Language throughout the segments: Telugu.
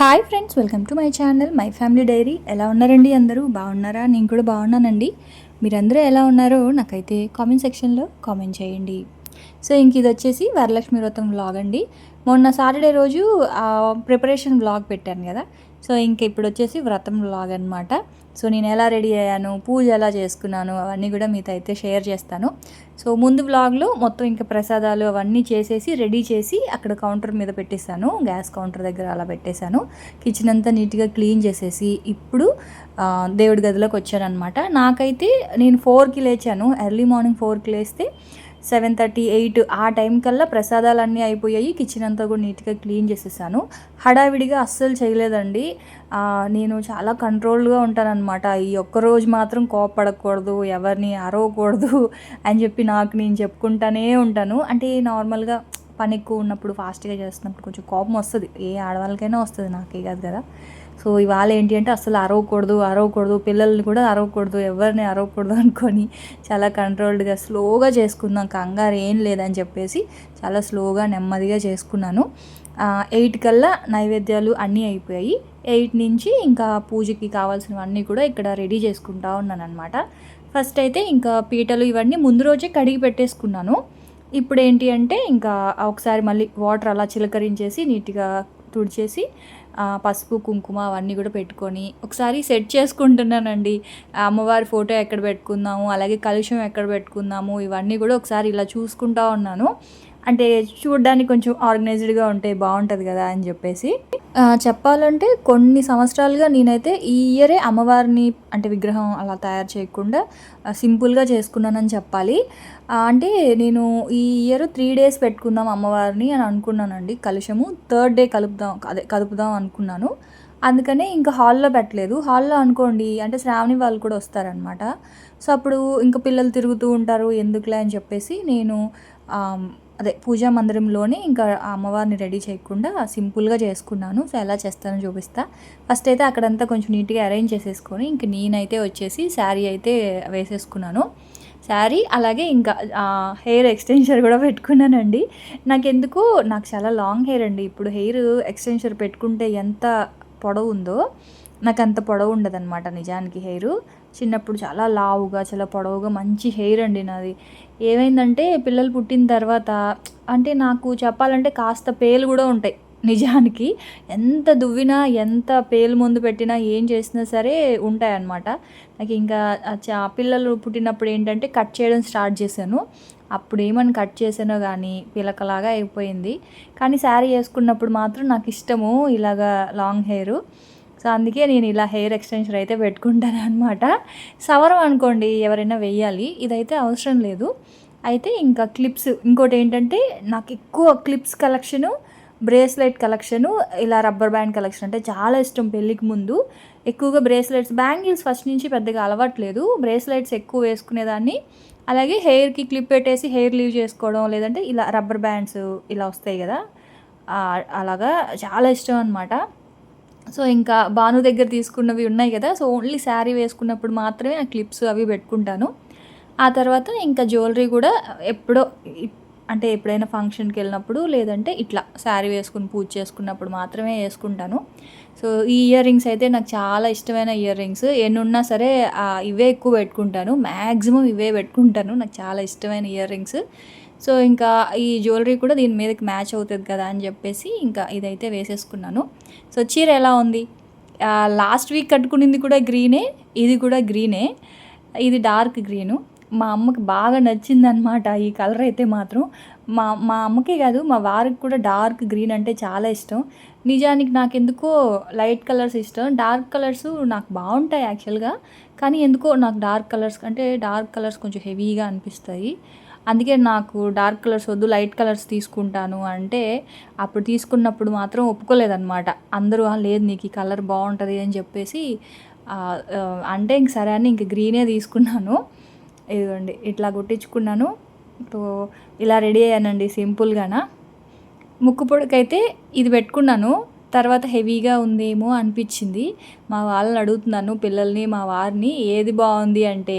Hi friends welcome to my channel my family diary ఎలా ఉన్నారండి అందరూ? బాగున్నారా? నేను కూడా బాగున్నానండి. మీరందరూ ఎలా ఉన్నారో నాకైతే కామెంట్ సెక్షన్లో కామెంట్ చేయండి. సో ఇంక ఇది వచ్చేసి వరలక్ష్మి వ్రతం వ్లాగ్ అండి. మొన్న సాటర్డే రోజు ప్రిపరేషన్ వ్లాగ్ పెట్టాను కదా. సో ఇంక ఇప్పుడు వచ్చేసి వ్రతం లాగ్ అనమాట సో నేను ఎలా రెడీ అయ్యాను పూజ ఎలా చేసుకున్నాను అవన్నీ కూడా మీతో అయితే షేర్ చేస్తాను. సో ముందు వ్లాగ్లో మొత్తం ఇంకా ప్రసాదాలు అవన్నీ చేసేసి రెడీ చేసి అక్కడ కౌంటర్ మీద పెట్టేశాను. గ్యాస్ కౌంటర్ దగ్గర అలా పెట్టేశాను. కిచెన్ అంతా నీట్గా క్లీన్ చేసేసి ఇప్పుడు దేవుడి గదిలోకి అనమాట నాకైతే నేను ఫోర్కి లేచాను. ఎర్లీ మార్నింగ్ ఫోర్కి లేస్తే సెవెన్ థర్టీ ఎయిట్ ఆ టైం కల్లా ప్రసాదాలు అన్నీ అయిపోయాయి. కిచెన్ అంతా కూడా నీట్గా క్లీన్ చేసేసాను. హడావిడిగా అస్సలు చేయలేదండి. నేను చాలా కంట్రోల్గా ఉంటానన్నమాట. ఈ ఒక్క రోజు మాత్రం కోపడకూడదు ఎవరిని అరవకూడదు అని చెప్పి నాకు నేను చెప్పుకుంటానే ఉంటాను. అంటే నార్మల్గా పని ఎక్కువ ఉన్నప్పుడు ఫాస్ట్గా చేస్తున్నప్పుడు కొంచెం కోపం వస్తుంది. ఏ ఆడవాళ్ళకైనా వస్తుంది నాకే కాదు కదా. సో ఇవాళ ఏంటి అంటే అసలు అరవకూడదు అరవకూడదు పిల్లల్ని కూడా అరవకూడదు ఎవరిని అరవకూడదు అనుకొని చాలా కంట్రోల్డ్గా స్లోగా చేసుకుందాం కంగారు ఏం లేదని చెప్పేసి చాలా స్లోగా నెమ్మదిగా చేసుకున్నాను. ఎయిట్ కల్లా నైవేద్యాలు అన్నీ అయిపోయాయి. ఎయిట్ నుంచి ఇంకా పూజకి కావాల్సినవన్నీ కూడా ఇక్కడ రెడీ చేసుకుంటా ఉన్నాను అనమాట ఫస్ట్ అయితే ఇంకా పీటలు ఇవన్నీ ముందు రోజే కడిగి పెట్టేసుకున్నాను. ఇప్పుడు ఏంటి అంటే ఇంకా ఒకసారి మళ్ళీ వాటర్ అలా చిలకరించేసి నీట్గా తుడిచేసి పసుపు కుంకుమ అవన్నీ కూడా పెట్టుకొని ఒకసారి సెట్ చేసుకుంటున్నానండి. అమ్మవారి ఫోటో ఎక్కడ పెట్టుకుందాము అలాగే కలుషం ఎక్కడ పెట్టుకుందాము ఇవన్నీ కూడా ఒకసారి ఇలా చూసుకుంటా ఉన్నాను. అంటే చూడడానికి కొంచెం ఆర్గనైజ్డ్గా ఉంటే బాగుంటుంది కదా అని చెప్పేసి. చెప్పాలంటే కొన్ని సంవత్సరాలుగా నేనైతే ఈ ఇయరే అమ్మవారిని అంటే విగ్రహం అలా తయారు చేయకుండా సింపుల్గా చేసుకున్నానని చెప్పాలి. అంటే నేను ఈ ఇయర్ త్రీ డేస్ పెట్టుకుందాం అమ్మవారిని అని అనుకున్నానండి కలుషము. థర్డ్ డే కలుపుదాం అదే కలుపుదాం అనుకున్నాను. అందుకనే ఇంకా హాల్లో పెట్టలేదు. హాల్లో అనుకోండి అంటే శ్రావణి వాళ్ళు కూడా వస్తారనమాట సో అప్పుడు ఇంకా పిల్లలు తిరుగుతూ ఉంటారు ఎందుకులే అని చెప్పేసి నేను అదే పూజా మందిరంలోనే ఇంకా అమ్మవారిని రెడీ చేయకుండా సింపుల్గా చేసుకున్నాను. సో ఎలా చేస్తానో చూపిస్తా. ఫస్ట్ అయితే అక్కడంతా కొంచెం నీట్గా అరేంజ్ చేసేసుకొని ఇంక నేనైతే వచ్చేసి శారీ అయితే వేసేసుకున్నాను. శారీ అలాగే ఇంకా హెయిర్ ఎక్స్టెన్షన్ కూడా పెట్టుకున్నానండి. నాకు ఎందుకు నాకు చాలా లాంగ్ హెయిర్ అండి. ఇప్పుడు హెయిర్ ఎక్స్టెన్షర్ పెట్టుకుంటే ఎంత పొడవు ఉందో నాకు అంత పొడవు ఉండదన్నమాట నిజానికి హెయిర్. చిన్నప్పుడు చాలా లావుగా చాలా పొడవుగా మంచి హెయిర్ అండి నాది. ఏమైందంటే పిల్లలు పుట్టిన తర్వాత అంటే నాకు చెప్పాలంటే కాస్త పేలు కూడా ఉంటాయి. నిజానికి ఎంత దువ్వినా ఎంత పేలు ముందు పెట్టినా ఏం చేసినా సరే ఉంటాయన్నమాట. నాకు ఇంకా ఆ పిల్లలు పుట్టినప్పుడు ఏంటంటే కట్ చేయడం స్టార్ట్ చేశాను. అప్పుడు ఏమని కట్ చేసానో కానీ పిలకలాగా అయిపోయింది. కానీ శారీ వేసుకున్నప్పుడు మాత్రం నాకు ఇష్టము ఇలాగా లాంగ్ హెయిర్. సో అందుకే నేను ఇలా హెయిర్ ఎక్స్టెన్షన్ అయితే పెట్టుకుంటాను అనమాట సవరం అనుకోండి ఎవరైనా వెయ్యాలి ఇదైతే అవసరం లేదు. అయితే ఇంకా క్లిప్స్ ఇంకోటి ఏంటంటే నాకు ఎక్కువ క్లిప్స్ కలెక్షను బ్రేస్లెట్ కలెక్షను ఇలా రబ్బర్ బ్యాండ్ కలెక్షన్ అంటే చాలా ఇష్టం పెళ్ళికి ముందు. ఎక్కువగా బ్రేస్లెట్స్ బ్యాంగిల్స్ ఫస్ట్ నుంచి పెద్దగా అలవాట్లేదు. బ్రేస్లెట్స్ ఎక్కువ వేసుకునేదాన్ని. అలాగే హెయిర్కి క్లిప్ పెట్టేసి హెయిర్ లీవ్ చేసుకోవడం లేదంటే ఇలా రబ్బర్ బ్యాండ్స్ ఇలా వస్తాయి కదా. అలాగా చాలా ఇష్టం అనమాట సో ఇంకా భాను దగ్గర తీసుకున్నవి ఉన్నాయి కదా. సో ఓన్లీ శారీ వేసుకున్నప్పుడు మాత్రమే ఆ క్లిప్స్ అవి పెట్టుకుంటాను. ఆ తర్వాత ఇంకా జ్యువెలరీ కూడా ఎప్పుడో అంటే ఎప్పుడైనా ఫంక్షన్కి వెళ్ళినప్పుడు లేదంటే ఇట్లా శారీ వేసుకుని పూజ చేసుకున్నప్పుడు మాత్రమే వేసుకుంటాను. సో ఈ ఇయర్ రింగ్స్ అయితే నాకు చాలా ఇష్టమైన ఇయర్ రింగ్స్. ఎన్నున్నా సరే ఇవే ఎక్కువ పెట్టుకుంటాను. మ్యాక్సిమం ఇవే పెట్టుకుంటాను. నాకు చాలా ఇష్టమైన ఇయర్ రింగ్స్. సో ఇంకా ఈ జ్యువెలరీ కూడా దీని మీదకి మ్యాచ్ అవుతుంది కదా అని చెప్పేసి ఇంకా ఇదైతే వేసేసుకున్నాను. సో చీర ఎలా ఉంది? లాస్ట్ వీక్ కట్టుకునింది కూడా గ్రీనే ఇది కూడా గ్రీనే. ఇది డార్క్ గ్రీను. మా అమ్మకి బాగా నచ్చిందనమాట ఈ కలర్ అయితే మాత్రం. మా మా అమ్మకే కాదు మా వారికి కూడా డార్క్ గ్రీన్ అంటే చాలా ఇష్టం. నిజానికి నాకు ఎందుకో లైట్ కలర్స్ ఇష్టం. డార్క్ కలర్స్ నాకు బాగుంటాయి యాక్చువల్గా కానీ ఎందుకో నాకు డార్క్ కలర్స్ అంటే డార్క్ కలర్స్ కొంచెం హెవీగా అనిపిస్తాయి. అందుకే నాకు డార్క్ కలర్స్ వద్దు లైట్ కలర్స్ తీసుకుంటాను అంటే అప్పుడు తీసుకున్నప్పుడు మాత్రం ఒప్పుకోలేదన్నమాట. అందరూ లేదు నీకు ఈ కలర్ బాగుంటుంది అని చెప్పేసి అంటే ఇంక సరే అని ఇంక గ్రీనే తీసుకున్నాను. ఇదిగోండి ఇట్లా కుట్టించుకున్నాను. సో ఇలా రెడీ అయ్యానండి సింపుల్గానా. ముక్కు పొడకైతే ఇది పెట్టుకున్నాను. తర్వాత హెవీగా ఉందేమో అనిపించింది. మా వాళ్ళని అడుగుతున్నాను పిల్లల్ని మా వారిని ఏది బాగుంది అంటే.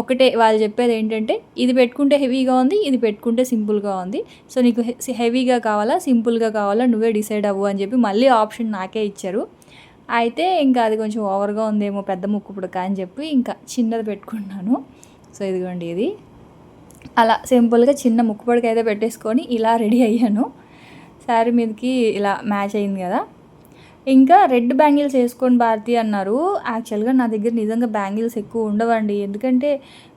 ఒకటే వాళ్ళు చెప్పేది ఏంటంటే ఇది పెట్టుకుంటే హెవీగా ఉంది ఇది పెట్టుకుంటే సింపుల్గా ఉంది. సో నీకు హెవీగా కావాలా సింపుల్గా కావాలా నువ్వే డిసైడ్ అవ్వు అని చెప్పి మళ్ళీ ఆప్షన్ నాకే ఇచ్చారు. అయితే ఇంకా అది కొంచెం ఓవర్గా ఉందేమో పెద్ద ముక్కు పుడక అని చెప్పి ఇంకా చిన్నది పెట్టుకున్నాను. సో ఇదిగోండి ఇది. అలా సింపుల్గా చిన్న ముక్కు అయితే పెట్టేసుకొని ఇలా రెడీ అయ్యాను. శారీ మీదకి ఇలా మ్యాచ్ అయింది కదా. ఇంకా రెడ్ బ్యాంగిల్స్ వేసుకొని భారతి అన్నారు. యాక్చువల్గా నా దగ్గర నిజంగా బ్యాంగిల్స్ ఎక్కువ ఉండవండి. ఎందుకంటే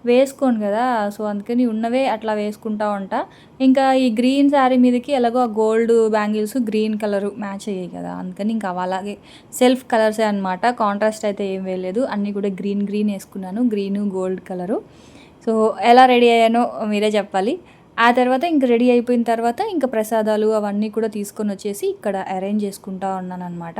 వేసుకోను కదా. సో అందుకని ఉన్నవే అట్లా వేసుకుంటా ఉంటా. ఇంకా ఈ గ్రీన్ శారీ మీదకి ఎలాగో ఆ gold bangles green colour match అయ్యాయి కదా. అందుకని ఇంకా అలాగే సెల్ఫ్ కలర్సే అనమాట కాంట్రాస్ట్ అయితే ఏం వేయలేదు. అన్నీ కూడా గ్రీన్ గ్రీన్ వేసుకున్నాను. Green gold colour. సో ఎలా రెడీ అయ్యానో మీరే చెప్పాలి. ఆ తర్వాత ఇంక రెడీ అయిపోయిన తర్వాత ఇంకా ప్రసాదాలు అవన్నీ కూడా తీసుకొని వచ్చేసి ఇక్కడ అరేంజ్ చేసుకుంటా ఉన్నాను అనమాట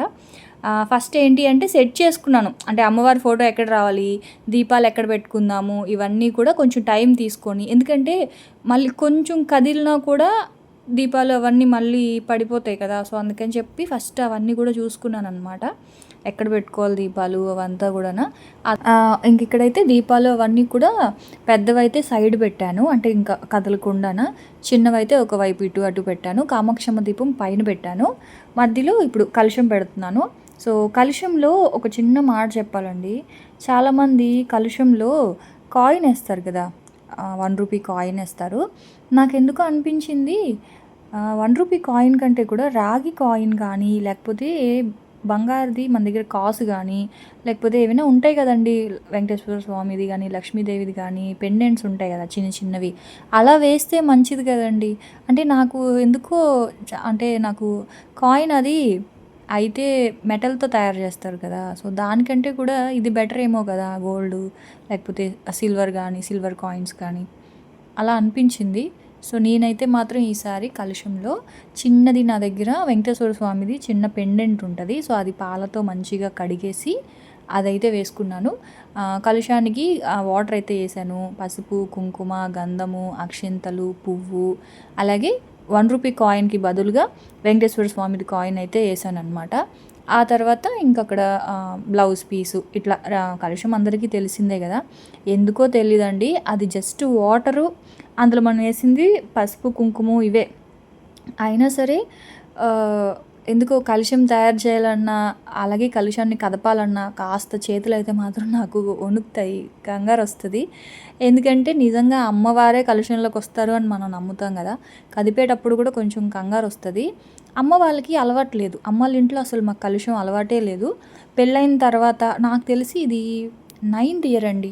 ఫస్ట్ ఏంటి అంటే సెట్ చేసుకున్నాను. అంటే అమ్మవారి ఫోటో ఎక్కడ రావాలి దీపాలు ఎక్కడ పెట్టుకుందాము ఇవన్నీ కూడా కొంచెం టైం తీసుకొని. ఎందుకంటే మళ్ళీ కొంచెం కదిలినా కూడా దీపాలు అవన్నీ మళ్ళీ పడిపోతాయి కదా. సో అందుకని చెప్పి ఫస్ట్ అవన్నీ కూడా చూసుకున్నాను అనమాట ఎక్కడ పెట్టుకోవాలి దీపాలు అవంతా కూడా ఇంక ఇక్కడైతే దీపాలు అవన్నీ కూడా పెద్దవైతే సైడ్ పెట్టాను. అంటే ఇంకా కదలకుండాన. చిన్నవైతే ఒక వైపు ఇటు అటు పెట్టాను. కామాక్షమ్మ దీపం పైన పెట్టాను. మధ్యలో ఇప్పుడు కలుషం పెడుతున్నాను. సో కలుషంలో ఒక చిన్న మాట చెప్పాలండి. చాలామంది కలుషంలో కాయిన్ వేస్తారు కదా. వన్ రూపీ కాయిన్ వేస్తారు. నాకు ఎందుకు అనిపించింది. వన్ రూపీ కాయిన్ కంటే కూడా రాగి కాయిన్ కానీ లేకపోతే బంగారుది మన దగ్గర కాసు కానీ లేకపోతే ఏమైనా ఉంటాయి కదండి వెంకటేశ్వర స్వామిది కానీ లక్ష్మీదేవిది కానీ పెండెంట్స్ ఉంటాయి కదా చిన్న చిన్నవి. అలా వేస్తే మంచిది కదండి. అంటే నాకు ఎందుకో అంటే నాకు కాయిన్ అది అయితే మెటల్తో తయారు చేస్తారు కదా. సో దానికంటే కూడా ఇది బెటర్ ఏమో కదా గోల్డ్ లేకపోతే సిల్వర్ కానీ సిల్వర్ కాయిన్స్ కానీ అలా అనిపించింది. సో నేనైతే మాత్రం ఈసారి కలుషంలో చిన్నది నా దగ్గర వెంకటేశ్వర స్వామిది చిన్న పెండెంట్ ఉంటుంది. సో అది పాలతో మంచిగా కడిగేసి అదైతే వేసుకున్నాను. కలుషానికి వాటర్ అయితే వేసాను. పసుపు కుంకుమ గంధము అక్షింతలు పువ్వు అలాగే వన్ రూపీ కాయిన్కి బదులుగా వెంకటేశ్వర స్వామిది కాయిన్ అయితే వేసాను అనమాట ఆ తర్వాత ఇంకక్కడ బ్లౌజ్ పీసు ఇట్లా కలుషం అందరికీ తెలిసిందే కదా. ఎందుకో తెలియదండి అది జస్ట్ వాటరు అందులో మనం వేసింది పసుపు కుంకుమ ఇవే. అయినా సరే ఎందుకో కలుషం తయారు చేయాలన్నా అలాగే కలుషాన్ని కదపాలన్నా కాస్త చేతులు అయితే మాత్రం నాకు వణుకుతాయి కంగారు వస్తుంది ఎందుకంటే నిజంగా అమ్మవారే కలుషంలోకి వస్తారు అని మనం నమ్ముతాం కదా. కదిపేటప్పుడు కూడా కొంచెం కంగారు వస్తుంది అమ్మ వాళ్ళకి అలవాటు లేదు. అమ్మ వాళ్ళ ఇంట్లో అసలు మాకు కలుషం అలవాటే లేదు. పెళ్ళైన తర్వాత నాకు తెలిసి ఇది నైన్త్ ఇయర్ అండి.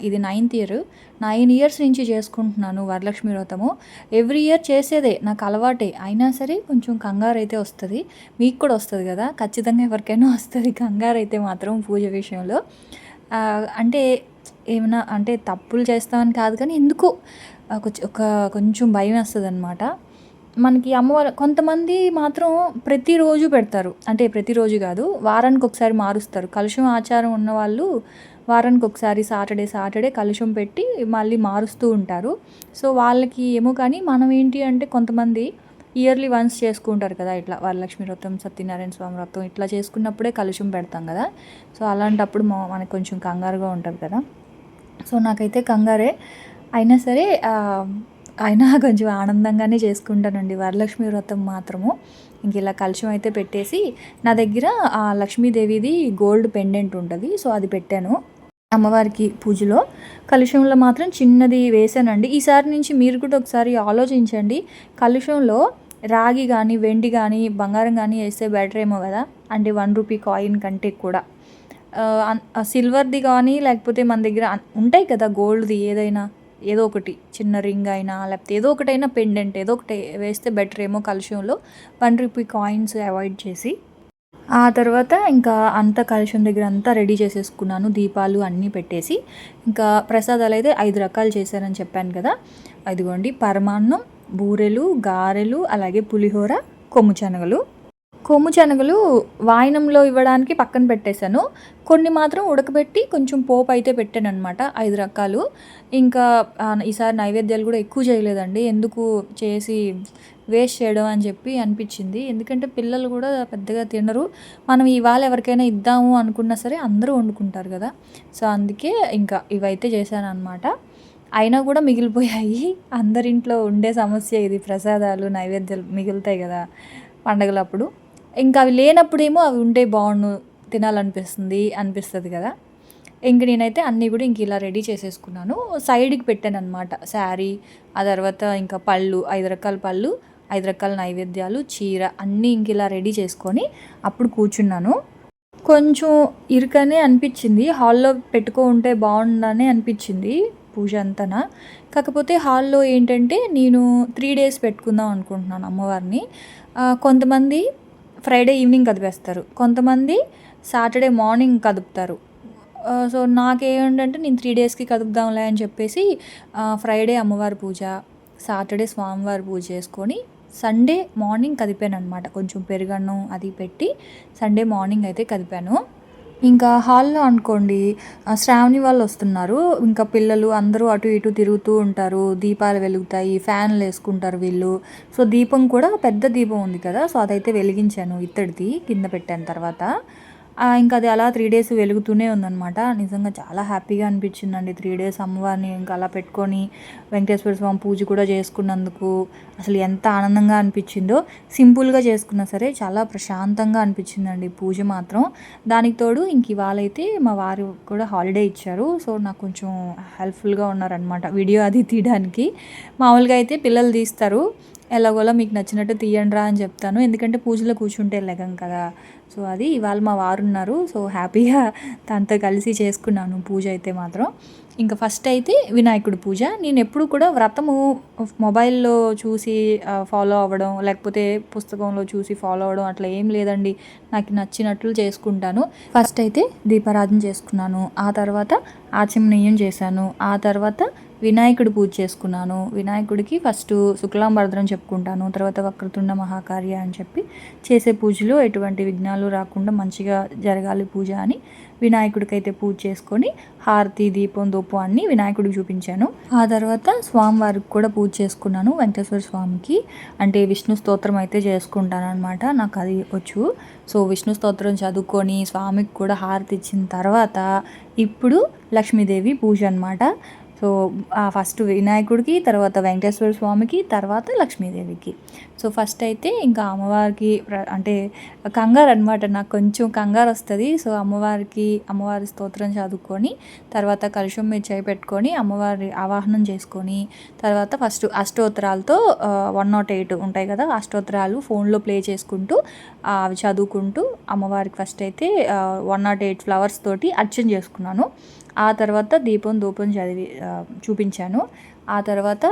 ఇది నైన్త్ ఇయర్ నైన్ ఇయర్స్ నుంచి చేసుకుంటున్నాను వరలక్ష్మి వ్రతము. ఎవ్రీ ఇయర్ చేసేదే నాకు అలవాటే. అయినా సరే కొంచెం కంగారు అయితే వస్తుంది. మీకు కూడా వస్తుంది కదా? ఖచ్చితంగా ఎవరికైనా వస్తుంది కంగారు అయితే మాత్రం పూజ విషయంలో. అంటే ఏమైనా అంటే తప్పులు చేస్తామని కాదు కానీ ఎందుకో ఒక కొంచెం భయం వస్తుంది అనమాట మనకి అమ్మవారు కొంతమంది మాత్రం ప్రతిరోజు పెడతారు. అంటే ప్రతిరోజు కాదు వారానికి ఒకసారి మారుస్తారు. కలుషం ఆచారం ఉన్నవాళ్ళు వారానికి ఒకసారి సాటర్డే సాటర్డే కలుషం పెట్టి మళ్ళీ మారుస్తూ ఉంటారు. సో వాళ్ళకి ఏమో కానీ మనం ఏంటి అంటే కొంతమంది ఇయర్లీ వన్స్ చేసుకుంటారు కదా ఇట్లా వరలక్ష్మి వ్రతం సత్యనారాయణ స్వామి వ్రతం ఇట్లా చేసుకున్నప్పుడే కలుషం పెడతాం కదా. సో అలాంటప్పుడు మనకు కొంచెం కంగారుగా ఉంటుంది కదా. సో నాకైతే కంగారే. అయినా సరే అయినా కొంచెం ఆనందంగానే చేసుకుంటానండి వరలక్ష్మి వ్రతం మాత్రము. ఇంక ఇలా కలుషం అయితే పెట్టేసి నా దగ్గర ఆ లక్ష్మీదేవిది గోల్డ్ పెండెంట్ ఉంటుంది. సో అది పెట్టాను. అమ్మవారికి పూజలో. కలుషంలో మాత్రం చిన్నది వేసానండి. ఈసారి నుంచి మీరు కూడా ఒకసారి ఆలోచించండి. కలుషంలో రాగి కానీ వెండి కానీ బంగారం కానీ వేస్తే బెటర్ ఏమో కదా? అంటే వన్ రూపీ కాయిన్ కంటే కూడా. సిల్వర్ది కానీ లేకపోతే మన దగ్గర ఉంటాయి కదా గోల్డ్ది ఏదైనా? ఏదో ఒకటి. చిన్న రింగ్ అయినా లేకపోతే ఏదో ఒకటైనా పెండెంట్ ఏదో ఒకటి వేస్తే బెటర్ ఏమో కలుషంలో. వన్ రూపీ కాయిన్స్ అవాయిడ్ చేసి. ఆ తర్వాత ఇంకా అంతా కలుషం దగ్గర అంతా రెడీ చేసేసుకున్నాను. దీపాలు అన్నీ పెట్టేసి ఇంకా ప్రసాదాలు అయితే ఐదు రకాలు చేశారని చెప్పాను కదా. అదిగోండి పరమాన్నం బూరెలు గారెలు అలాగే పులిహోర కొమ్ము శనగలు. కొమ్ము శనగలు వాయినంలో ఇవ్వడానికి పక్కన పెట్టేశాను. కొన్ని మాత్రం ఉడకబెట్టి కొంచెం పోపు అయితే పెట్టాను అనమాట ఐదు రకాలు. ఇంకా ఈసారి నైవేద్యాలు కూడా ఎక్కువ చేయలేదండి. ఎందుకు చేసి వేస్ట్ చేయడం అని చెప్పి అనిపించింది. ఎందుకంటే పిల్లలు కూడా పెద్దగా తినరు. మనం ఇవాళ ఎవరికైనా ఇద్దాము అనుకున్నా సరే అందరూ వండుకుంటారు కదా. సో అందుకే ఇంకా ఇవైతే చేశాను అనమాట అయినా కూడా మిగిలిపోయాయి. అందరింట్లో ఉండే సమస్య ఇది. ప్రసాదాలు నైవేద్యాలు మిగులుతాయి కదా పండగలప్పుడు. ఇంకా అవి లేనప్పుడేమో అవి ఉంటే బాగుండు తినాలనిపిస్తుంది అనిపిస్తుంది కదా. ఇంక నేనైతే అన్నీ కూడా ఇంక ఇలా రెడీ చేసేసుకున్నాను. సైడ్కి పెట్టాను అనమాట శారీ ఆ తర్వాత ఇంకా పళ్ళు ఐదు రకాల పళ్ళు. ఐదు రకాల నైవేద్యాలు చీర అన్నీ ఇంక ఇలా రెడీ చేసుకొని అప్పుడు కూర్చున్నాను. కొంచెం ఇరుకనే అనిపించింది. హాల్లో పెట్టుకో ఉంటే బాగుండని అనిపించింది పూజ అంతనా. కాకపోతే హాల్లో ఏంటంటే నేను త్రీ డేస్ పెట్టుకుందాం అనుకుంటున్నాను అమ్మవారిని. కొంతమంది ఫ్రైడే ఈవినింగ్ కదిపేస్తారు. కొంతమంది సాటర్డే మార్నింగ్ కదుపుతారు. సో నాకేంటంటే నేను త్రీ డేస్కి కదుపుదాంలే అని చెప్పేసి ఫ్రైడే అమ్మవారి పూజ సాటర్డే స్వామివారి పూజ చేసుకొని సండే మార్నింగ్ కదిపాను అనమాట కొంచెం పెరుగన్నం అది పెట్టి సండే మార్నింగ్ అయితే కదిపాను. ఇంకా హాల్లో అనుకోండి శ్రావణి వాళ్ళు వస్తున్నారు. ఇంకా పిల్లలు అందరూ అటు ఇటు తిరుగుతూ ఉంటారు. దీపాలు వెలుగుతాయి ఫ్యాన్లు వేసుకుంటారు వీళ్ళు. సో దీపం కూడా పెద్ద దీపం ఉంది కదా. సో అదైతే వెలిగించాను ఇత్తడిది కింద పెట్టాను తర్వాత. ఇంకా అది అలా త్రీ డేస్ వెలుగుతూనే ఉందన్నమాట. నిజంగా చాలా హ్యాపీగా అనిపించిందండి. త్రీ డేస్ అమ్మవారిని ఇంకా అలా పెట్టుకొని వెంకటేశ్వర స్వామి పూజ కూడా చేసుకున్నందుకు అసలు ఎంత ఆనందంగా అనిపించిందో. సింపుల్గా చేసుకున్నా సరే చాలా ప్రశాంతంగా అనిపించిందండి పూజ మాత్రం. దానికి తోడు ఇంక ఇవాళ అయితే మా వారు కూడా హాలిడే ఇచ్చారు. సో నాకు కొంచెం హెల్ప్ఫుల్గా ఉన్నారనమాట వీడియో అది తీయడానికి. మామూలుగా అయితే పిల్లలు తీస్తారు. ఎలాగోలా మీకు నచ్చినట్టు తీయండి రా అని చెప్తాను. ఎందుకంటే పూజలో కూర్చుంటే లెగం కదా. సో అది ఇవాళ మా వారు ఉన్నారు. సో హ్యాపీగా తనతో కలిసి చేసుకున్నాను పూజ అయితే మాత్రం. ఇంకా ఫస్ట్ అయితే వినాయకుడి పూజ. నేను ఎప్పుడు కూడా వ్రతము మొబైల్లో చూసి ఫాలో అవ్వడం లేకపోతే పుస్తకంలో చూసి ఫాలో అవ్వడం అట్లా ఏం లేదండి. నాకు నచ్చినట్లు చేసుకుంటాను. ఫస్ట్ అయితే దీపారాధన చేసుకున్నాను. ఆ తర్వాత ఆచమనీయం చేశాను. ఆ తర్వాత వినాయకుడు పూజ చేసుకున్నాను. వినాయకుడికి ఫస్ట్ శుక్లాంబరద్రం చెప్పుకుంటాను. తర్వాత వక్రతుండ మహాకార్య అని చెప్పి చేసే పూజలో ఎటువంటి విఘ్నాలు రాకుండా మంచిగా జరగాలి పూజ అని వినాయకుడికి అయితే పూజ చేసుకొని హారతి దీపం దూపం అన్ని వినాయకుడికి చూపించాను. ఆ తర్వాత స్వామివారికి కూడా పూజ చేసుకున్నాను వెంకటేశ్వర స్వామికి. అంటే విష్ణు స్తోత్రం అయితే చేసుకుంటాను అనమాట నాకు అది వచ్చు. సో విష్ణు స్తోత్రం చదువుకొని స్వామికి కూడా హారతి ఇచ్చిన తర్వాత ఇప్పుడు లక్ష్మీదేవి పూజ అనమాట సో ఆ ఫస్ట్ వినాయకుడికి తర్వాత వెంకటేశ్వర స్వామికి తర్వాత లక్ష్మీదేవికి. సో ఫస్ట్ అయితే ఇంకా అమ్మవారికి అంటే కంగారు అనమాట నాకు కొంచెం కంగారు వస్తుంది. సో అమ్మవారికి అమ్మవారి స్తోత్రం చదువుకొని తర్వాత కలుషం మీద చేయి పెట్టుకొని అమ్మవారి ఆవాహనం చేసుకొని తర్వాత ఫస్ట్ అష్టోత్తరాలతో వన్ నాట్ ఎయిట్ ఉంటాయి కదా అష్టోత్తరాలు ఫోన్లో ప్లే చేసుకుంటూ అవి చదువుకుంటూ అమ్మవారికి ఫస్ట్ అయితే వన్ నాట్ ఎయిట్ ఫ్లవర్స్ తోటి అర్చన చేసుకున్నాను. ఆ తర్వాత దీపం ధూపం చదివి చూపించాను. ఆ తర్వాత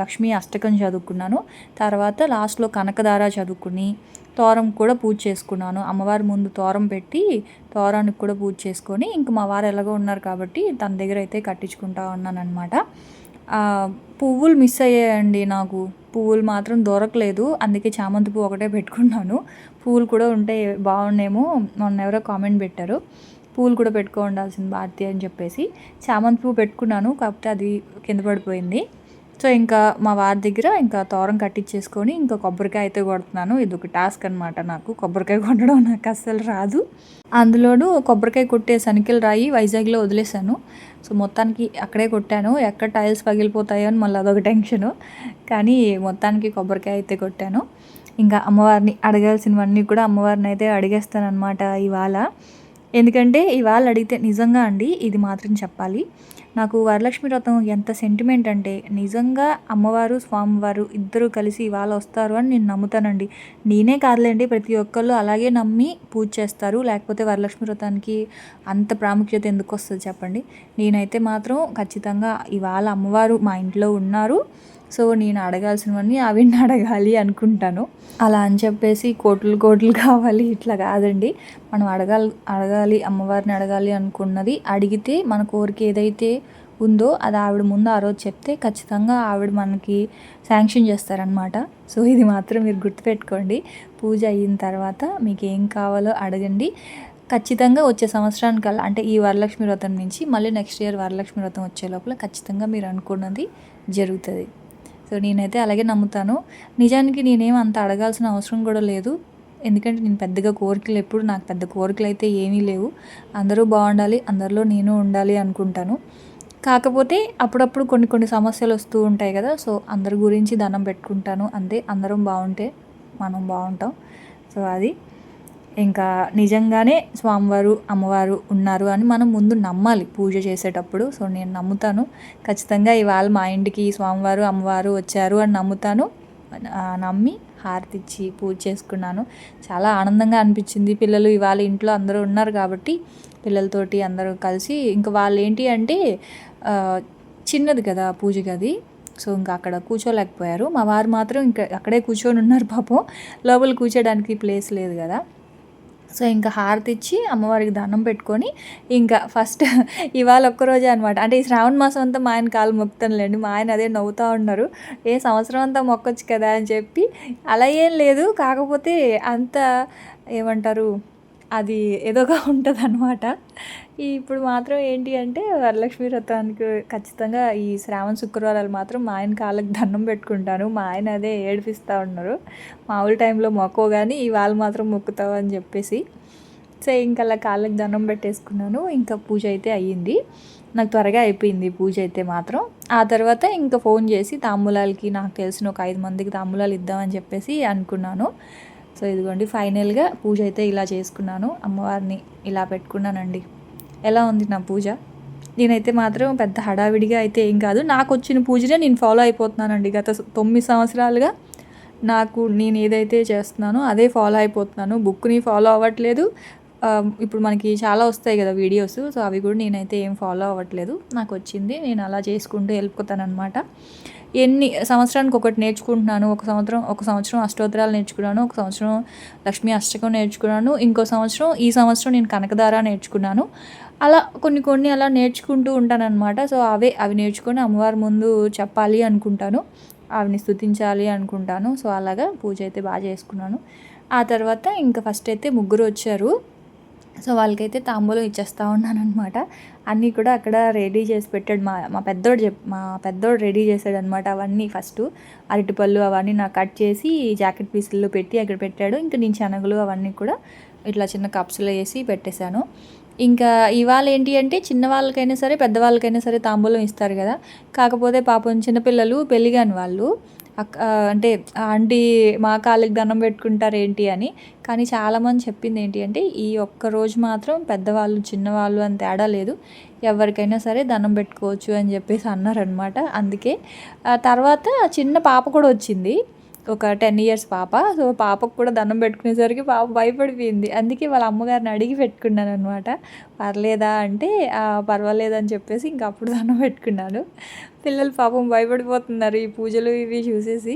లక్ష్మీ అష్టకం చదువుకున్నాను. తర్వాత లాస్ట్లో కనకదార చదువుకుని తోరం కూడా పూజ చేసుకున్నాను. అమ్మవారి ముందు తోరం పెట్టి తోరానికి కూడా పూజ చేసుకొని ఇంక మా వారు ఎలాగో ఉన్నారు కాబట్టి తన దగ్గర అయితే కట్టించుకుంటా ఉన్నానమాట పువ్వులు మిస్ అయ్యాయండి నాకు. పువ్వులు మాత్రం దొరకలేదు. అందుకే చామంతి పువ్వు ఒకటే పెట్టుకున్నాను. పువ్వులు కూడా ఉంటే బాగుండేమో మొన్న ఎవరో కామెంట్ పెట్టారు. పూలు కూడా పెట్టుకో ఉండాల్సింది భారతి అని చెప్పేసి. చామంతి పువ్వు పెట్టుకున్నాను కాకపోతే అది కింద పడిపోయింది. సో ఇంకా మా వారి దగ్గర ఇంకా తోరం కట్టించేసుకొని ఇంకా కొబ్బరికాయ అయితే కొడుతున్నాను. ఇది ఒక టాస్క్ అనమాట నాకు. కొబ్బరికాయ కొట్టడం నాకు అస్సలు రాదు. అందులోనూ కొబ్బరికాయ కొట్టే సనికిలు రాయి వైజాగ్లో వదిలేశాను. సో మొత్తానికి అక్కడే కొట్టాను. ఎక్కడ టైల్స్ పగిలిపోతాయో అని మళ్ళీ అదొక టెన్షను. కానీ మొత్తానికి కొబ్బరికాయ అయితే కొట్టాను. ఇంకా అమ్మవారిని అడగాల్సినవన్నీ కూడా అమ్మవారిని అయితే అడిగేస్తాను అనమాట ఇవాళ. ఎందుకంటే ఇవాళ అడిగితే నిజంగా అండి ఇది మాత్రం చెప్పాలి. నాకు వరలక్ష్మి వ్రతం ఎంత సెంటిమెంట్ అంటే నిజంగా అమ్మవారు స్వామివారు ఇద్దరు కలిసి ఇవాళ వస్తారు అని నేను నమ్ముతానండి. నేనే కాదులేండి ప్రతి ఒక్కళ్ళు అలాగే నమ్మి పూజ చేస్తారు. లేకపోతే వరలక్ష్మి వ్రతానికి అంత ప్రాముఖ్యత ఎందుకు వస్తుంది చెప్పండి. నేనైతే మాత్రం ఖచ్చితంగా ఇవాళ అమ్మవారు మా ఇంట్లో ఉన్నారు. సో నేను అడగాల్సినవన్నీ ఆవిడని అడగాలి అనుకుంటాను. అలా అని చెప్పేసి కోట్లు కోట్లు కావాలి ఇట్లా కాదండి. మనం అడగాలి అడగాలి అమ్మవారిని అడగాలి అనుకున్నది అడిగితే మన కోరిక ఏదైతే ఉందో అది ఆవిడ ముందు ఆ రోజు చెప్తే ఖచ్చితంగా ఆవిడ మనకి శాంక్షన్ చేస్తారనమాట సో ఇది మాత్రం మీరు గుర్తుపెట్టుకోండి. పూజ అయిన తర్వాత మీకు ఏం కావాలో అడగండి. ఖచ్చితంగా వచ్చే సంవత్సరానికల్లా అంటే ఈ వరలక్ష్మి వ్రతం నుంచి మళ్ళీ నెక్స్ట్ ఇయర్ వరలక్ష్మి వ్రతం వచ్చే లోపల ఖచ్చితంగా మీరు అనుకున్నది జరుగుతుంది. సో నేనైతే అలాగే నమ్ముతాను. నిజానికి నేనేం అంత అడగాల్సిన అవసరం కూడా లేదు. ఎందుకంటే నేను పెద్దగా కోరికలు ఎప్పుడు నాకు పెద్ద కోరికలు అయితే ఏమీ లేవు. అందరూ బాగుండాలి అందరిలో నేను ఉండాలి అనుకుంటాను. కాకపోతే అప్పుడప్పుడు కొన్ని కొన్ని సమస్యలు వస్తూ ఉంటాయి కదా సో అందరి గురించి దండం పెట్టుకుంటాను. అంతే అందరం బాగుంటే మనం బాగుంటాం. సో అది. ఇంకా నిజంగానే స్వామివారు అమ్మవారు ఉన్నారు అని మనం ముందు నమ్మాలి పూజ చేసేటప్పుడు. సో నేను నమ్ముతాను. ఖచ్చితంగా ఇవాళ మా ఇంటికి స్వామివారు అమ్మవారు వచ్చారు అని నమ్ముతాను. నమ్మి హారతిచ్చి పూజ చేసుకున్నాను. చాలా ఆనందంగా అనిపించింది. పిల్లలు ఇవాళ ఇంట్లో అందరూ ఉన్నారు కాబట్టి పిల్లలతోటి అందరూ కలిసి ఇంకా వాళ్ళు ఏంటి అంటే చిన్నది కదా పూజ గది. సో ఇంకా అక్కడ కూర్చోలేకపోయారు. మా వారు మాత్రం ఇంకా అక్కడే కూర్చొని ఉన్నారు పాపం. లోపల కూర్చోడానికి ప్లేస్ లేదు కదా. సో ఇంకా హారతి ఇచ్చి అమ్మవారికి దండం పెట్టుకొని ఇంకా ఫస్ట్ ఇవాళ ఒక్కరోజే అనమాట అంటే ఈ శ్రావణ మాసం అంతా మా ఆయన కాలు మొక్కుతానులేండి మా ఆయన అదే నవ్వుతూ ఉన్నారు. ఏ సంవత్సరం అంతా మొక్కొచ్చు కదా అని చెప్పి అలా ఏం లేదు. కాకపోతే అంత ఏమంటారు అది ఏదోగా ఉంటుంది అనమాట ఇప్పుడు మాత్రం ఏంటి అంటే వరలక్ష్మి వ్రతానికి ఖచ్చితంగా ఈ శ్రావణ శుక్రవారాలు మాత్రం మా ఆయన కాళ్ళకి దండం పెట్టుకుంటాను మా ఆయన అదే ఏడిపిస్తూ ఉన్నారు. మామూలు టైంలో మొక్కో కానీ ఇవాళ మాత్రం మొక్కుతావు అని చెప్పేసి. సో ఇంకా అలా కాళ్ళకి దండం పెట్టేసుకున్నాను. ఇంకా పూజ అయితే అయ్యింది. నాకు త్వరగా అయిపోయింది పూజ అయితే మాత్రం. ఆ తర్వాత ఇంకా ఫోన్ చేసి తాంబూలాలకి నాకు తెలిసిన ఒక ఐదు మందికి తాంబూలాలు ఇద్దామని చెప్పేసి అనుకున్నాను. సో ఇదిగోండి ఫైనల్గా పూజ అయితే ఇలా చేసుకున్నాను. అమ్మవారిని ఇలా పెట్టుకున్నానండి. ఎలా ఉంది నా పూజ? నేనైతే మాత్రం పెద్ద హడావిడిగా అయితే ఏం కాదు. నాకు వచ్చిన పూజనే నేను ఫాలో అయిపోతున్నానండి. గత తొమ్మిది సంవత్సరాలుగా నాకు నేను ఏదైతే చేస్తున్నానో అదే ఫాలో అయిపోతున్నాను. బుక్ని ఫాలో అవ్వట్లేదు. ఇప్పుడు మనకి చాలా వస్తాయి కదా వీడియోస్ సో అవి కూడా నేనైతే ఏం ఫాలో అవ్వట్లేదు. నాకు వచ్చింది. నేను అలా చేసుకుంటూ వెళ్ళిపోతాను అనమాట ఎన్ని సంవత్సరానికి ఒకటి నేర్చుకుంటున్నాను ఒక సంవత్సరం ఒక సంవత్సరం అష్టోత్తరాలు నేర్చుకున్నాను ఒక సంవత్సరం లక్ష్మీ అష్టకం నేర్చుకున్నాను ఇంకో సంవత్సరం ఈ సంవత్సరం నేను కనకదార నేర్చుకున్నాను. అలా కొన్ని కొన్ని అలా నేర్చుకుంటూ ఉంటానన్నమాట. సో అవే అవి నేర్చుకొని అమ్మవారి ముందు చెప్పాలి అనుకుంటాను. ఆవిని స్థుతించాలి అనుకుంటాను. సో అలాగా పూజ అయితే బాగా చేసుకున్నాను. ఆ తర్వాత ఇంకా ఫస్ట్ అయితే ముగ్గురు వచ్చారు. సో వాళ్ళకైతే తాంబూలం ఇచ్చేస్తూ ఉన్నాను అనమాట అన్నీ కూడా అక్కడ రెడీ చేసి పెట్టాడు. మా మా పెద్దోడు చెప్ మా పెద్దోడు రెడీ చేశాడు అనమాట అవన్నీ ఫస్ట్. అరటిపళ్ళు అవన్నీ నాకు కట్ చేసి జాకెట్ పీసుల్లో పెట్టి అక్కడ పెట్టాడు. ఇంకా నేను శనగలు అవన్నీ కూడా ఇట్లా చిన్న కప్స్లో వేసి పెట్టేశాను. ఇంకా ఇవాళ ఏంటి అంటే చిన్న వాళ్ళకైనా సరే పెద్దవాళ్ళకైనా సరే తాంబూలం ఇస్తారు కదా. కాకపోతే పాపం చిన్నపిల్లలు పెళ్ళిగాని వాళ్ళు అంటే ఆంటీ మా కాళ్ళకి దండం పెట్టుకుంటారు ఏంటి అని. కానీ చాలామంది చెప్పింది ఏంటి అంటే ఈ ఒక్క రోజు మాత్రం పెద్దవాళ్ళు చిన్నవాళ్ళు అని తేడా లేదు. ఎవరికైనా సరే దండం పెట్టుకోవచ్చు అని చెప్పేసి అన్నారనమాట. అందుకే ఆ తర్వాత చిన్న పాప కూడా వచ్చింది. ఒక టెన్ ఇయర్స్ పాప. సో పాపకు కూడా దండం పెట్టుకునేసరికి పాప భయపడిపోయింది. అందుకే వాళ్ళ అమ్మగారిని అడిగి పెట్టుకున్నాను అనమాట పర్లేదా అంటే పర్వాలేదని చెప్పేసి ఇంక అప్పుడు దండం పెట్టుకున్నాను. పిల్లలు పాపం భయపడిపోతున్నారు ఈ పూజలు ఇవి చూసేసి.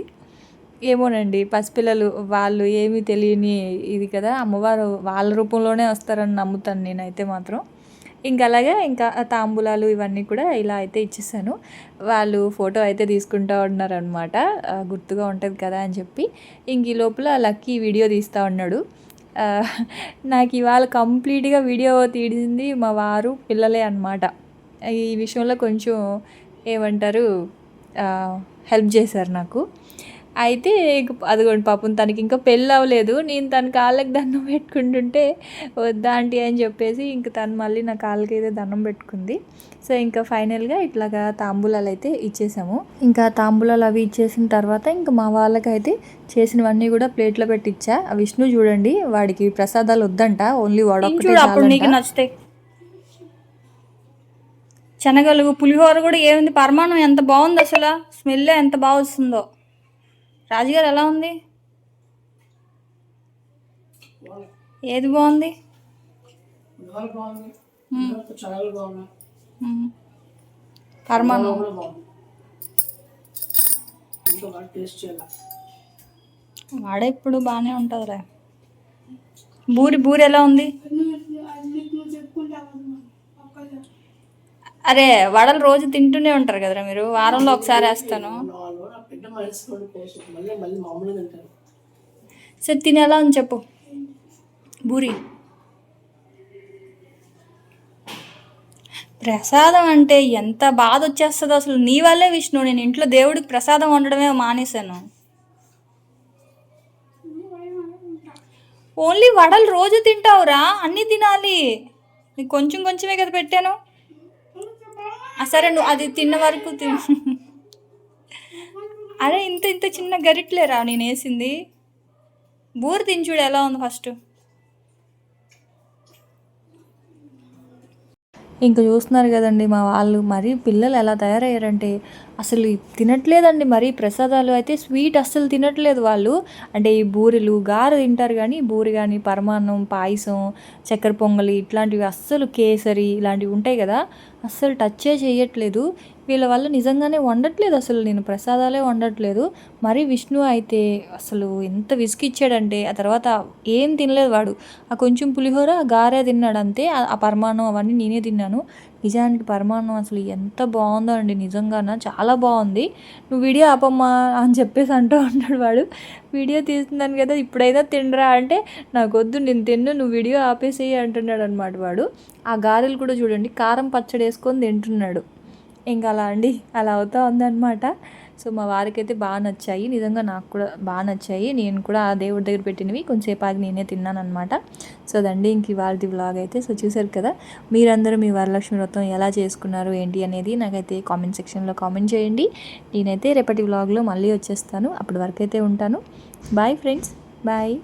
ఏమోనండి పసిపిల్లలు వాళ్ళు ఏమీ తెలియని ఇది కదా. అమ్మవారు వాళ్ళ రూపంలోనే వస్తారని నమ్ముతాను నేనైతే మాత్రం. ఇంకా అలాగే ఇంకా తాంబూలాలు ఇవన్నీ కూడా ఇలా అయితే ఇచ్చేసాను. వాళ్ళు ఫోటో అయితే తీసుకుంటా ఉన్నారనమాట గుర్తుగా ఉంటుంది కదా అని చెప్పి. ఇంక ఈ లోపల లక్కీ వీడియో తీస్తూ ఉన్నాడు. నాకు ఇవాళ కంప్లీట్గా వీడియో తీడింది మా వారు పిల్లలే అనమాట ఈ విషయంలో కొంచెం ఏమంటారు? హెల్ప్ చేశారు నాకు. అయితే ఇక అదిగోండి పాపం తనకి ఇంకా పెళ్ళి అవ్వలేదు. నేను తన కాళ్ళకి దండం పెట్టుకుంటుంటే వద్దా ఆంటీ అని చెప్పేసి ఇంక తను మళ్ళీ నా కాళ్ళకి అయితే దండం పెట్టుకుంది. సో ఇంకా ఫైనల్గా ఇట్లాగా తాంబూలాలు అయితే ఇచ్చేసాము. ఇంకా తాంబూలాలు అవి ఇచ్చేసిన తర్వాత ఇంకా మా వాళ్ళకైతే చేసినవన్నీ కూడా ప్లేట్లో పెట్టి ఇచ్చా ఆ విష్ణు చూడండి వాడికి ప్రసాదాలు వద్దంట. ఓన్లీ అప్పుడు నీకు. నచ్చుతాయి శనగలు పులిహోర కూడా ఏముంది? పరమాణం ఎంత బాగుంది అసలు? స్మెల్ ఎంత బాగా వస్తుందో. రాజుగారు ఎలా ఉంది? ఏది బాగుంది? వాడే ఇప్పుడు బాగానే ఉంటుందిరా బూరి బూరి ఎలా ఉంది? అరే వడలు రోజు తింటూనే ఉంటారు కదరా మీరు. వారంలో ఒకసారి వేస్తాను. సరే తినేలా అని చెప్పు. బూరి. ప్రసాదం అంటే ఎంత బాధ వచ్చేస్తుందో అసలు నీ వల్లే విష్ణు నేను ఇంట్లో దేవుడికి ప్రసాదం వండడమే మానేశాను. ఓన్లీ వడలు రోజు తింటావురా అన్నీ తినాలి. నీకు కొంచెం కొంచెమే కదా పెట్టాను. సరే నువ్వు అది తిన్న వరకు తిను. అరే ఇంత ఇంత చిన్న గరిట్లేరా నేను వేసింది? బూర తిని ఎలా ఉంది ఫస్ట్. ఇంకా చూస్తున్నారు కదండి మా వాళ్ళు. మరి పిల్లలు ఎలా తయారయ్యారంటే అసలు తినట్లేదండి మరి ప్రసాదాలు. అయితే స్వీట్ అస్సలు తినట్లేదు వాళ్ళు. అంటే ఈ బూరెలు గారె తింటారు కానీ బూరి కానీ పరమాన్నం పాయసం చక్కెర పొంగలి ఇట్లాంటివి అస్సలు కేసరి ఇలాంటివి ఉంటాయి కదా అస్సలు టచ్చే చేయట్లేదు. వీళ్ళ వల్ల నిజంగానే వండట్లేదు అసలు. నేను ప్రసాదాలే వండట్లేదు. మరి విష్ణు అయితే అసలు ఎంత విసిగిచ్చాడంటే ఆ తర్వాత ఏం తినలేదు వాడు. ఆ కొంచెం పులిహోర ఆ గారె తిన్నాడు అంతే ఆ- పరమాణం పరమాన్నం అవన్నీ నేనే తిన్నాను. నిజానికి పరమాన్నం అసలు ఎంత బాగుందో అండి నిజంగాన చాలా బాగుంది. నువ్వు వీడియో ఆపమ్మా అని చెప్పేసి అంటూ ఉంటాడు వాడు. వీడియో తీస్తున్నాను కదా ఇప్పుడైనా తినరా అంటే నాకు వద్దు నేను తిన్ను నువ్వు వీడియో ఆపేసేయి అంటున్నాడు అనమాట వాడు. ఆ గారెలు కూడా చూడండి కారం పచ్చడి వేసుకొని తింటున్నాడు. ఇంకా అలా అండి అలా అవుతూ ఉందన్నమాట. సో మా వారికైతే బాగా నచ్చాయి. నిజంగా నాకు కూడా బాగా నచ్చాయి. నేను కూడా ఆ దేవుడి దగ్గర పెట్టినవి కొంచెంసేపు ఆగి నేనే తిన్నానమాట సో అదండి ఇంక ఇవాళ వ్లాగ్ అయితే. సో చూసారు కదా మీరందరూ మీ వరలక్ష్మి వ్రతం ఎలా చేసుకున్నారు ఏంటి అనేది నాకైతే కామెంట్ సెక్షన్లో కామెంట్ చేయండి. నేనైతే రేపటి వ్లాగ్లో మళ్ళీ వచ్చేస్తాను. అప్పటి వరకు అయితే ఉంటాను. Bye friends bye